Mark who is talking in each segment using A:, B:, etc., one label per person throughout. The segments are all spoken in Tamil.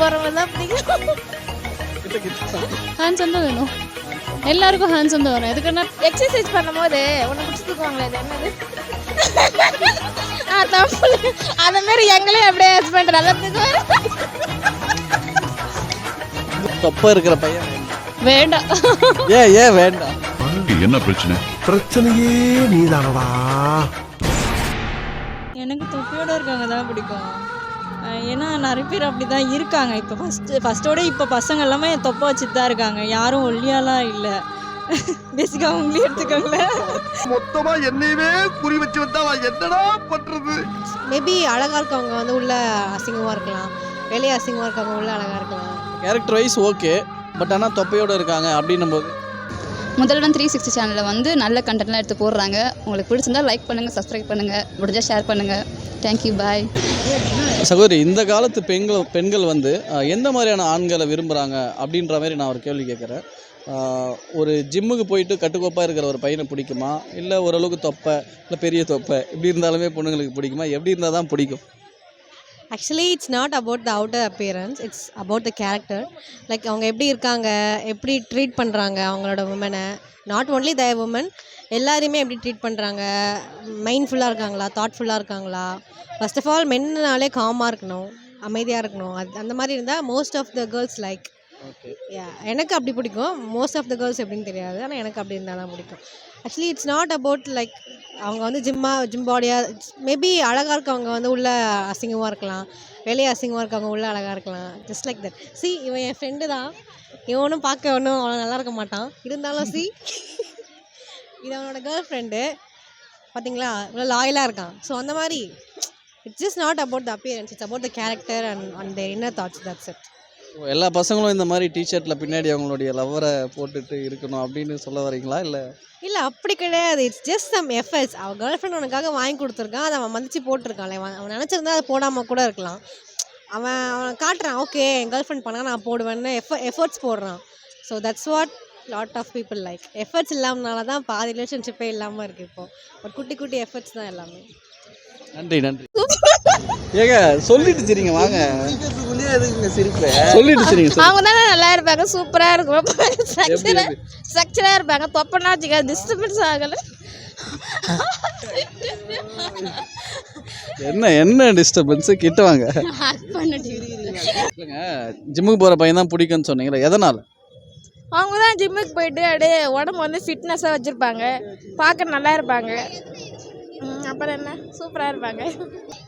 A: போகிறவங்க தான் பிடிக்கும்
B: ஹேண்ட்ஸம் தான் வேணும். எல்லாருக்கும் ஹேண்ட்ஸம் தான் வரும் எதுக்குன்னா
A: எக்ஸசைஸ் பண்ணும்போது உன்னை பிடிச்சி தூக்குவாங்களே அது என்னது? அந்த மாதிரி எங்களையும் அப்படியே ஹஸ்பண்ட் நல்லா தூக்குவாரு.
C: தொப்பை இருக்கிற பையன் வேண்டாம். ஏன் ஏன் வேண்டாம்?
D: என்ன பிரச்சனை?
E: பிரச்சனையே நீதானடா.
F: எனக்கு தொப்பியோட இருக்கவங்க தான் பிடிக்கும். ஏன்னா நிறைய பேர் அப்படி தான் இருக்காங்க. இப்போ ஃபஸ்ட்டு ஃபஸ்ட்டோட இப்போ பசங்க எல்லாமே தொப்பை வச்சுட்டு தான் இருக்காங்க. யாரும் ஒல்லியாலாம் இல்லை. பேசிக்காக உங்களே எடுத்துக்கோங்களேன்.
E: மொத்தமா என்னையவே குறி வச்சு வந்தா என்னடா பண்றது?
G: மேபி அழகாக இருக்கவங்க வந்து உள்ள அசிங்கமாக இருக்கலாம். வெளியே அசிங்கமாக இருக்கவங்க உள்ள அழகாக இருக்கலாம்.
C: கேரக்டர் வைஸ் ஓகே பட் ஆனால் தொப்பையோட இருக்காங்க அப்படின்னும் போது
B: முதல்வன் த்ரீ சிக்ஸ்டி சேனலில் வந்து நல்ல கண்டென்ட்லாம் எடுத்து போடுறாங்க. உங்களுக்கு பிடிச்சிருந்தா லைக் பண்ணுங்கள் சப்ஸ்கிரைப் பண்ணுங்கள் முடிஞ்சால் ஷேர் பண்ணுங்கள் தேங்க்யூ பாய்
C: சகோதரி இந்த காலத்து பெண்கள் பெண்கள் வந்து எந்த மாதிரியான ஆண்களை விரும்புகிறாங்க அப்படின்ற மாதிரி நான் ஒரு கேள்வி கேட்குறேன். ஒரு ஜிம்முக்கு போயிட்டு கட்டுக்கோப்பாக இருக்கிற ஒரு பையனை பிடிக்குமா? இல்லை ஓரளவுக்கு தொப்பை இல்லை பெரிய தொப்பை இப்படி இருந்தாலுமே பொண்ணுங்களுக்கு பிடிக்குமா? எப்படி இருந்தால் தான் பிடிக்கும்?
G: Actually it's not about the outer appearance it's about the character like அவங்க எப்படி இருக்காங்க எப்படி ட்ரீட் பண்ணுறாங்க அவங்களோட உமனை நாட் ஓன்லி த உமன் எல்லாரையுமே எப்படி ட்ரீட் பண்ணுறாங்க மைண்ட்ஃபுல்லாக இருக்காங்களா தாட்ஃபுல்லாக இருக்காங்களா? ஃபர்ஸ்ட் ஆஃப் ஆல் மென்னாலே காமாக இருக்கணும் அமைதியாக இருக்கணும். அது அந்த மாதிரி இருந்தால் most of the girls like எனக்கு அப்படி பிடிக்கும். மோஸ்ட் ஆஃப் த கேர்ள்ஸ் எப்படின்னு தெரியாது ஆனால் எனக்கு அப்படி இருந்தால் தான் பிடிக்கும். Actually it's not about like அவங்க வந்து ஜிம்மா ஜிம் பாடியாக மேபி அழகாக இருக்கவங்க வந்து உள்ள அசிங்கமாக இருக்கலாம். வெளியே அசிங்கமாக இருக்கவங்க உள்ள அழகாக இருக்கலாம். ஜஸ்ட் லைக் தட் சி இவன் என் ஃப்ரெண்டு தான். இவனும் பார்க்க ஒன்றும் அவ்வளோ நல்லா இருக்க மாட்டான். இருந்தாலும் சி இது அவனோட கேர்ள் ஃப்ரெண்டு பார்த்தீங்களா இவ்வளோ லாயலாக இருக்கான். ஸோ அந்த மாதிரி it's just not about the appearance it's about the character and and their inner thoughts that's it
C: எல்லா பசங்களும் இந்த மாதிரி டிஷர்ட்டில் பின்னாடி அவங்களுடைய லவ்வரை போட்டுட்டு இருக்கணும் அப்படின்னு சொல்ல வரீங்களா இல்லை
G: இல்லை அப்படி கிடையாது. இட்ஸ் ஜஸ்ட் சம் எஃபர்ட்ஸ் அவன் கேர்ள் ஃப்ரெண்ட் உனக்காக வாங்கி கொடுத்துருக்கான். அதை அவன் மதிச்சு போட்டிருக்கான்ல. அவன் அவன் நினச்சிருந்தா அதை போடாமல் கூட இருக்கலாம். அவன் அவன் காட்டுறான். ஓகே என் கேர்ள் ஃப்ரெண்ட் பண்ணால் நான் போடுவேன்னு எஃப எஃபர்ட்ஸ் போடுறான். So that's what lot of people like efforts இல்லாமனால தான் பாதி ரிலேஷன்ஷிப்பே இல்லாமல் இருக்குது இப்போ. ஒரு குட்டி குட்டி எஃபர்ட்ஸ் தான் எல்லாமே.
C: நன்றி நன்றி. ஏங்க சொல்லிட்டு சரிங்க வாங்க. சொல்லிட்டு சரிங்க சொல்லு.
A: அவங்க தானே நல்லா இருப்பாங்க சூப்பராக இருக்கும். ஸ்ட்ரக்சராக? ஸ்ட்ரக்சராக இருப்பாங்க. தொப்பனா வச்சுக்க டிஸ்டர்பன்ஸ் ஆகலை.
C: என்ன என்ன டிஸ்டர்பன்ஸு கிட்ட வாங்க. ஜிம்முக்கு போகிற பையன் தான் பிடிக்கும்னு சொன்னீங்களே எதனால்?
A: அவங்க தான் ஜிம்முக்கு போயிட்டு அப்படியே உடம்பு வந்து ஃபிட்னஸாக வச்சுருப்பாங்க. பார்க்க நல்லா இருப்பாங்க. அப்புறம் என்ன? சூப்பராக இருப்பாங்க.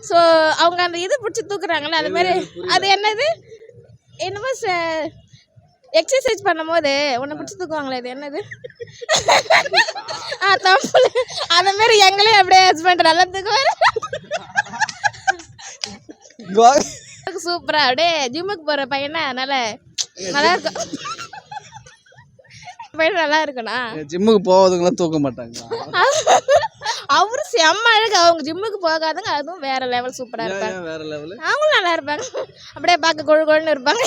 A: ஸோ அவங்க அந்த இது பிடிச்சி தூக்குறாங்கல்ல அது மாதிரி அது என்னது? என்னமோ எக்ஸசைஸ் பண்ணும்போது உன்னை பிடிச்சி தூக்குவாங்களே அது என்னது? ஆ தப்பு. அந்த மாதிரி எங்களையும் அப்படியே ஹஸ்பண்ட் நல்லா தூக்குவார். சூப்பராக அப்படியே ஜிம்முக்கு போகிற பையனை அதனால் நல்லா இருக்கும். பையன் நல்லா இருக்குண்ணா
C: ஜிம்முக்கு போவதுங்களாம் தூக்க மாட்டாங்களா?
A: அவரு செம்ம அழகு. அவங்க ஜிம்முக்கு போகாதங்க அதுவும் வேற லெவல் சூப்பரா இருப்பாங்க.
C: வேற லெவலு
A: அவங்களும் நல்லா இருப்பாங்க. அப்படியே பார்க்க கொழு கொழுன்னு இருப்பாங்க.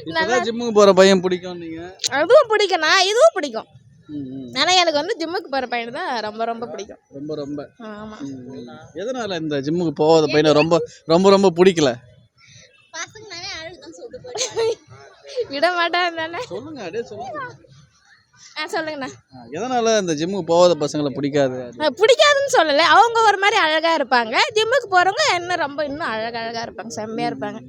C: இப்போதான் ஜிம்முக்கு போகிற பையன் பிடிக்கும் நீங்கள்
A: அதுவும் பிடிக்கும்ண்ணா இதுவும் பிடிக்கும். ஆனா எனக்கு வந்து ஜிம்முக்கு போற பையன் தான் ரொம்ப ரொம்ப பிடிக்கும்.
C: ரொம்ப ரொம்ப.
A: ஆமா.
C: எதனால இந்த ஜிம்முக்கு போகாத பையனை ரொம்ப ரொம்ப ரொம்ப பிடிக்கல?
A: விட மாட்டேன் தானே.
C: சொல்லுங்க அப்படியே சொல்லுங்க.
A: ஆ சொல்லுங்கண்ணா.
C: எதனால இந்த ஜிம்முக்கு போகாத பசங்களை பிடிக்காது?
A: பிடிக்காதுன்னு சொல்லலை. அவங்க ஒரு மாதிரி அழகா இருப்பாங்க. ஜிம்முக்கு போறவங்க இன்னும் ரொம்ப இன்னும் அழகா அழகா இருப்பாங்க செம்மையா இருப்பாங்க.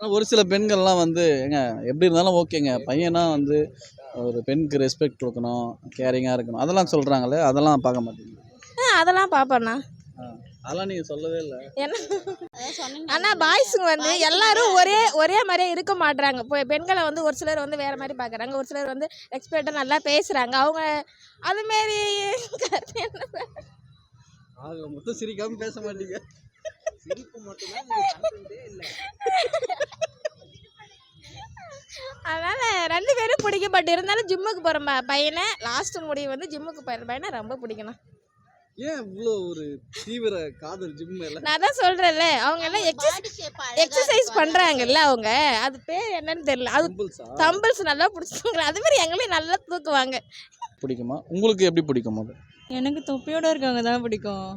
C: ஒரு சில பெண்கள்லாம் வந்து ஏங்க எப்படி இருந்தாலும் ஓகேங்க. பையனா வந்து ஒரு பெண்ணுக்கு ரெஸ்பெக்ட் கொடுக்கணும் கேரிங்காக இருக்கணும். அதெல்லாம் சொல்கிறாங்களே அதெல்லாம் பார்க்க மாட்டீங்க
A: ஆ, அதெல்லாம் பார்ப்பேண்ணா
C: அதெல்லாம் நீங்கள் சொல்லவே இல்லை.
A: என்ன? ஆனா பாய்ஸுங்க வந்து எல்லாரும் ஒரே ஒரே மாதிரியே இருக்க மாட்றாங்க. இப்போ பெண்களை வந்து ஒரு சிலர் வந்து வேற மாதிரி பார்க்குறாங்க ஒரு சிலர் வந்து எக்ஸ்பர்ட்டாக நல்லா பேசுறாங்க. அவங்க அது மாரி?
C: ஆக மொத்தம் சிரிக்காம பேச மாட்டீங்க.
A: அதனால ரெண்டு பேரும் பிடிக்கும். பட் இருந்தாலும் ஜிம்முக்கு போகிற பையனை லாஸ்ட் முடிவு வந்து ஜிம்முக்கு போகிற பையனை ரொம்ப பிடிக்கணும்.
C: ஏன் இவ்வளோ ஒரு தீவிர காதல் ஜிம் மேல?
A: நான் தான் சொல்கிறேன்ல அவங்க எல்லாம் எக்ஸசைஸ் பண்ணுறாங்கல்ல அவங்க அது பேர் என்னன்னு தெரியல. அது? தம்பிள்ஸ் நல்லா பிடிச்சாங்க அது மாதிரி எங்களையும் நல்லா தூக்குவாங்க.
C: பிடிக்குமா? உங்களுக்கு எப்படி பிடிக்கும் அது?
F: எனக்கு தொப்பியோட இருக்கவங்க தான் பிடிக்கும்.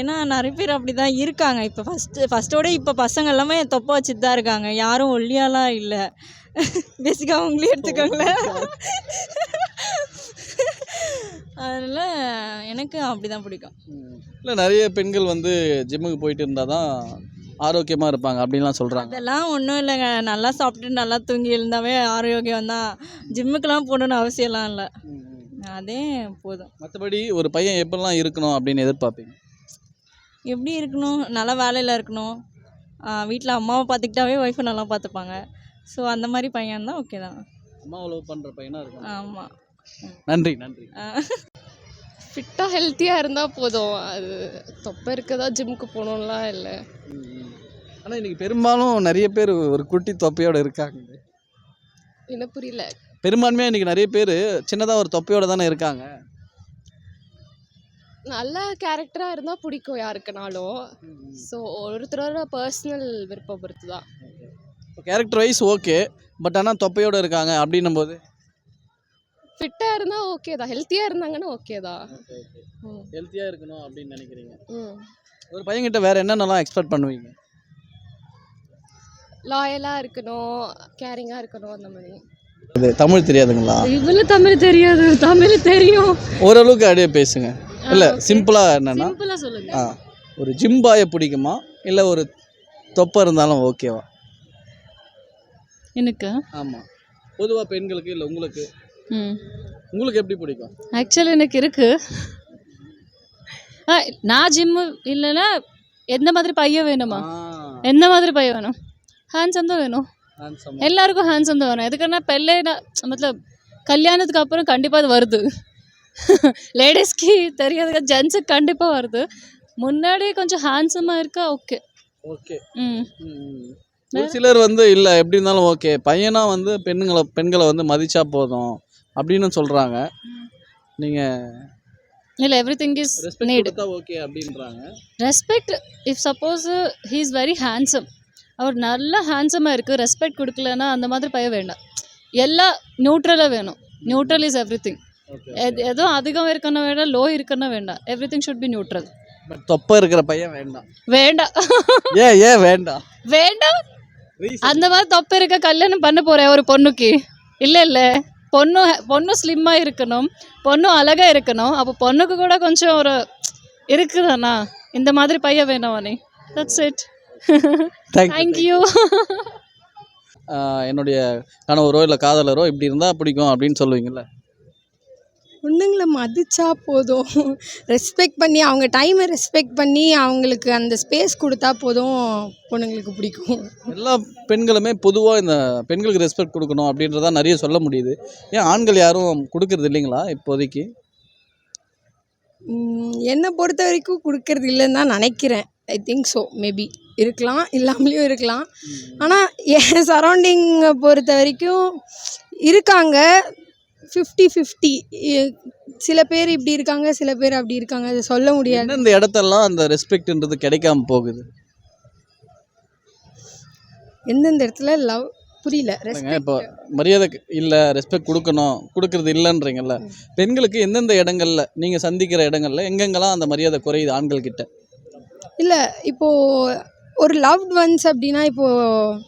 F: ஏன்னா நிறைய பேர் அப்படி தான் இருக்காங்க. இப்போ ஃபஸ்ட்டு ஃபஸ்ட்டோட இப்போ பசங்க எல்லாமே தொப்பை வச்சுட்டு தான் இருக்காங்க. யாரும் ஒல்லியாலாம் இல்லை. பேசிக்காக அவங்களே எடுத்துக்கோங்களேன். அதனால் எனக்கு அப்படி தான் பிடிக்கும்.
C: இல்லை நிறைய பெண்கள் வந்து ஜிம்முக்கு போயிட்டு இருந்தால் தான் ஆரோக்கியமாக இருப்பாங்க அப்படின்லாம் சொல்கிறாங்க
F: அதெல்லாம் ஒன்றும் இல்லைங்க. நல்லா சாப்பிட்டு நல்லா தூங்கி எழுந்தாவே ஆரோக்கியம் தான். ஜிம்முக்கெலாம் போகணுன்னு அவசியம்லாம் இல்லை. அதே போதும்.
C: மற்றபடி ஒரு பையன் எப்படிலாம் இருக்கணும் அப்படின்னு எதிர்பார்ப்பீங்க?
F: எப்படி இருக்கணும்? நல்லா வேலையில் இருக்கணும். வீட்டில் அம்மாவை பார்த்துக்கிட்டாவே ஒய்ஃபை நல்லா பார்த்துப்பாங்க. ஸோ அந்த மாதிரி பையன் தான் ஓகே தான்.
C: அம்மா லவ் பண்ணுற பையனாக இருக்கணும்.
F: ஆமாம்
C: நன்றி நன்றி.
D: ஃபிட்டாக ஹெல்த்தியாக இருந்தால் போதும். அது தொப்பை இருக்கதா ஜிம்முக்கு போகணும்லாம் இல்லை.
C: ஆனால் இன்னைக்கு பெரும்பாலும் நிறைய பேர் ஒரு குட்டி தொப்பையோடு இருக்காங்க.
D: என்ன புரியல.
C: பெரும்பான்மையாக இன்னைக்கு நிறைய பேர் சின்னதாக ஒரு தொப்பையோட தானே இருக்காங்க.
D: நல்ல கேரக்டராக இருந்தால் பிடிக்கும் யாருக்குனாலும். ஸோ ஒருத்தரோட பர்சனல் விருப்பம் பொறுத்து தான்
C: கேரக்டர் வைஸ் ஓகே பட் ஆனால் தொப்பையோடு இருக்காங்க அப்படின்னும் போது
D: ஃபிட்டாக இருந்தால் ஓகே தான். ஹெல்த்தியாக இருந்தாங்கன்னா ஓகே தான்.
C: ஹெல்த்தியாக இருக்கணும் அப்படின்னு நினைக்கிறீங்க? ஒரு பையன்கிட்ட வேறு என்னென்னலாம் எக்ஸ்பெக்ட் பண்ணுவீங்க?
D: லாயலாக இருக்கணும் கேரிங்காக இருக்கணும் அந்த மாதிரி.
C: அது தமிழ் தெரியாதுங்களா?
D: இவ்வளோ தமிழ் தெரியாது தமிழ் தெரியும்.
C: ஓரளவுக்கு அப்படியே பேசுங்க. இல்லை சிம்பிளாக என்னென்னா
D: சிம்பிளாக சொல்லுங்க.
C: ஆ ஒரு ஜிம் பாயை பிடிக்குமா? இல்லை ஒரு தொப்பை இருந்தாலும் ஓகேவா
H: எனக்கு?
C: ஆமாம் பொதுவாக பெண்களுக்கு இல்லை உங்களுக்கு? உங்களுக்கு எப்படி பிடிக்கும்?
H: ஆக்சுவலி எனக்கு இருக்கு. நான் ஜிம்மு இல்லைன்னா எந்த மாதிரி பையன் வேணுமா? எந்த மாதிரி பையன் வேணும்? ஹேண்ட்ஸம் தான் வேணும். எல்லாருக்கும் ஹேண்ட்ஸம் தான் வேணும். எதுக்குன்னா பெல்லேனா மத்தலப் கல்யாணத்துக்கு அப்புறம் கண்டிப்பாக அது வருது. லேடிஸ்க்கு தெரியாதுங்க ஜென்ஸுக்கு கண்டிப்பாக வருது. முன்னாடி கொஞ்சம் ஹேண்ட்ஸமாக இருக்கா ஓகே
C: ஓகே
H: ம்.
C: சிலர் வந்து இல்லை எப்படி இருந்தாலும் ஓகே பையனா வந்து பெண்களை பெண்களை வந்து மதிச்சா போதும். அப்படின்னு சொல்கிறாங்க நீங்கள்
H: இல்லை everything is NEET
C: okay அப்படின்றாங்க.
H: Respect if suppose he is very handsome அவர் நல்லா ஹேண்ட்ஸமாக இருக்குது ரெஸ்பெக்ட் கொடுக்கலன்னா அந்த மாதிரி பையன் வேண்டாம். எல்லாம் நியூட்ரலாக வேணும். நியூட்ரல் இஸ் எவ்ரி திங் எதுவும் அதிகம் இருக்கணும் வேண்டாம் லோ இருக்கணும் வேண்டாம். Everything should be neutral
C: but தொப்பை இருக்கிற பையன் வேண்டாம்.
H: வேண்டாம்.
C: ஏன் ஏன் வேண்டாம்?
H: வேண்டாம்? அந்த மாதிரி தொப்பை இருக்க கல்யாணம் பண்ண போகிறேன் ஒரு பொண்ணுக்கு. இல்லை இல்லை. பொண்ணு பொண்ணு ஸ்லிம்மாக இருக்கணும் பொண்ணு அழகாக இருக்கணும் அப்போ பொண்ணுக்கு கூட கொஞ்சம் ஒரு இருக்குதாண்ணா இந்த மாதிரி பையன் வேணும் நீ தட்ஸ் இட். தேங்க்யூ
C: என்னுடைய கணவரோ இல்லை காதலரோ இப்படி இருந்தால் பிடிக்கும் அப்படின்னு சொல்லுவீங்கல்ல?
I: பொண்ணுங்களை மதிச்சா போதும். ரெஸ்பெக்ட் பண்ணி அவங்க டைமை ரெஸ்பெக்ட் பண்ணி அவங்களுக்கு அந்த ஸ்பேஸ் கொடுத்தா போதும் பொண்ணுங்களுக்கு பிடிக்கும்.
C: எல்லா பெண்களுமே பொதுவாக இந்த பெண்களுக்கு ரெஸ்பெக்ட் கொடுக்கணும் அப்படின்றதா நிறைய சொல்ல முடியுது. ஏன் ஆண்கள் யாரும் கொடுக்கறது இல்லைங்களா இப்போதைக்கு?
I: என்னை பொறுத்த வரைக்கும் கொடுக்கறது இல்லைன்னு தான் நினைக்கிறேன். ஐ திங்க் ஸோ மேபி இருக்கலாம் இல்லாமலேயும் இருக்கலாம். ஆனால் என் சரௌண்டிங்கை பொறுத்த வரைக்கும் இருக்காங்க. ஃபிஃப்டி ஃபிஃப்டி சில பேர் இப்படி இருக்காங்க சில பேர் அப்படி இருக்காங்க. அதை சொல்ல முடியாது.
C: எந்தெந்த இடத்தெல்லாம் அந்த ரெஸ்பெக்ட்ன்றது கிடைக்காம போகுது?
I: எந்தெந்த இடத்துல லவ் புரியல.
C: இப்போ மரியாதை இல்லை ரெஸ்பெக்ட் கொடுக்கணும் கொடுக்கறது இல்லைன்றீங்கல்ல. பெண்களுக்கு எந்தெந்த இடங்கள்ல நீங்கள் சந்திக்கிற இடங்கள்ல எங்கெங்கெல்லாம் அந்த மரியாதை குறையுது ஆண்கள் கிட்ட
I: இல்லை இப்போது ஒரு லவ்ட் ஒன்ஸ் அப்படின்னா இப்போது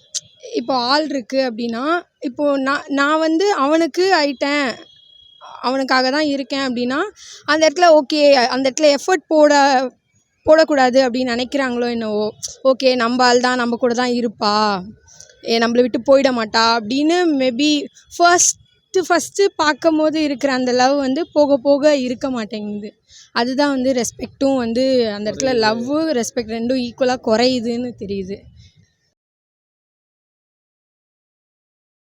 I: இப்போ ஆள் இருக்குது அப்படின்னா இப்போது நான் நான் வந்து அவனுக்கு ஆயிட்டேன். அவனுக்காக தான் இருக்கேன் அப்படின்னா அந்த இடத்துல ஓகே அந்த இடத்துல எஃபர்ட் போட போடக்கூடாது அப்படின்னு நினைக்கிறாங்களோ என்னவோ ஓகே நம்ம ஆள் தான் நம்ம கூட தான் இருப்பா. ஏ நம்மளை விட்டு போயிட மாட்டா அப்படின்னு மேபி ஃபர்ஸ்ட்டு ஃபஸ்ட்டு பார்க்கும் போது இருக்கிற அந்த லவ் வந்து போக போக இருக்க மாட்டேங்குது. அதுதான் வந்து ரெஸ்பெக்ட்டும் வந்து அந்த இடத்துல லவ்வு ரெஸ்பெக்ட் ரெண்டும் ஈக்குவலாக குறையுதுன்னு தெரியுது.